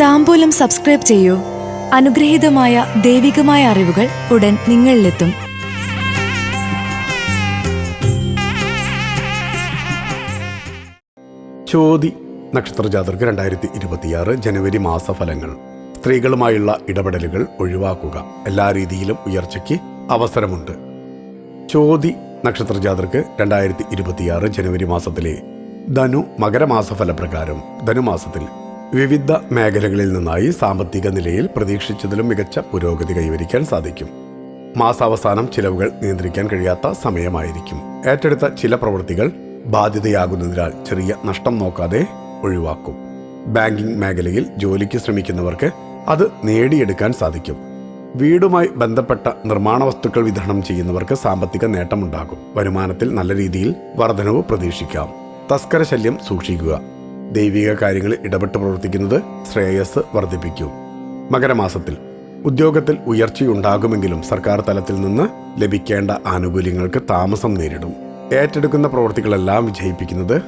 താമ്പൂലം subscribe ചെയ്യൂ. അനുഗ്രഹീതമായ ദൈവികമായ അറിവുകൾ ഉടൻ നിങ്ങളിലെത്തും. ചോതി നക്ഷത്രജാതർക്ക് രണ്ടായിരത്തി ഇരുപത്തിയാറ് ജനുവരി മാസഫലങ്ങൾ. സ്ത്രീകളുമായുള്ള ഇടപെടലുകൾ ഒഴിവാക്കുക. എല്ലാ രീതിയിലും ഉയർച്ചയ്ക്ക് അവസരമുണ്ട്. ചോതി നക്ഷത്രജാതർക്ക് രണ്ടായിരത്തി ഇരുപത്തിയാറ് ജനുവരി മാസത്തിലെ ധനു മകരമാസ ഫലപ്രകാരം ധനുമാസത്തിൽ വിവിധ മേഖലകളിൽ നിന്നായി സാമ്പത്തിക നിലയിൽ പ്രതീക്ഷിച്ചതിലും മികച്ച പുരോഗതി കൈവരിക്കാൻ സാധിക്കും. മാസാവസാനം ചിലവുകൾ നിയന്ത്രിക്കാൻ കഴിയാത്ത സമയമായിരിക്കും. ഏറ്റെടുത്ത ചില പ്രവൃത്തികൾ ബാധ്യതയാകുന്നതിനാൽ ചെറിയ നഷ്ടം നോക്കാതെ ഒഴിവാക്കും. ബാങ്കിംഗ് മേഖലയിൽ ജോലിക്ക് ശ്രമിക്കുന്നവർക്ക് അത് നേടിയെടുക്കാൻ സാധിക്കും. വീടുമായി ബന്ധപ്പെട്ട നിർമ്മാണ വസ്തുക്കൾ വിതരണം ചെയ്യുന്നവർക്ക് സാമ്പത്തിക നേട്ടമുണ്ടാകും. വരുമാനത്തിൽ നല്ല രീതിയിൽ വർധനവ് പ്രതീക്ഷിക്കാം. തസ്കര ശല്യം സൂക്ഷിക്കുക. ദൈവിക കാര്യങ്ങളിൽ ഇടപെട്ട് പ്രവർത്തിക്കുന്നത് ശ്രേയസ് വർദ്ധിപ്പിക്കും. മകരമാസത്തിൽ ഉദ്യോഗത്തിൽ ഉയർച്ചയുണ്ടാകുമെങ്കിലും സർക്കാർ തലത്തിൽ നിന്ന് ലഭിക്കേണ്ട ആനുകൂല്യങ്ങൾക്ക് താമസം നേരിടും. ഏറ്റെടുക്കുന്ന പ്രവൃത്തികളെല്ലാം വിജയിപ്പിക്കുന്നത്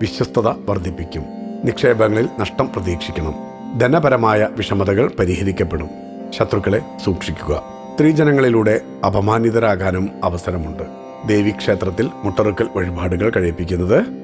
വിശ്വസ്തത വർദ്ധിപ്പിക്കും. നിക്ഷേപങ്ങളിൽ നഷ്ടം പ്രതീക്ഷിക്കണം. ധനപരമായ വിഷമതകൾ പരിഹരിക്കപ്പെടും. ശത്രുക്കളെ സൂക്ഷിക്കുക. സ്ത്രീജനങ്ങളിലൂടെ അപമാനിതരാകാനും അവസരമുണ്ട്. ദേവീക്ഷേത്രത്തിൽ മുട്ടറുക്കൽ വഴിപാടുകൾ കഴിപ്പിക്കുന്നത്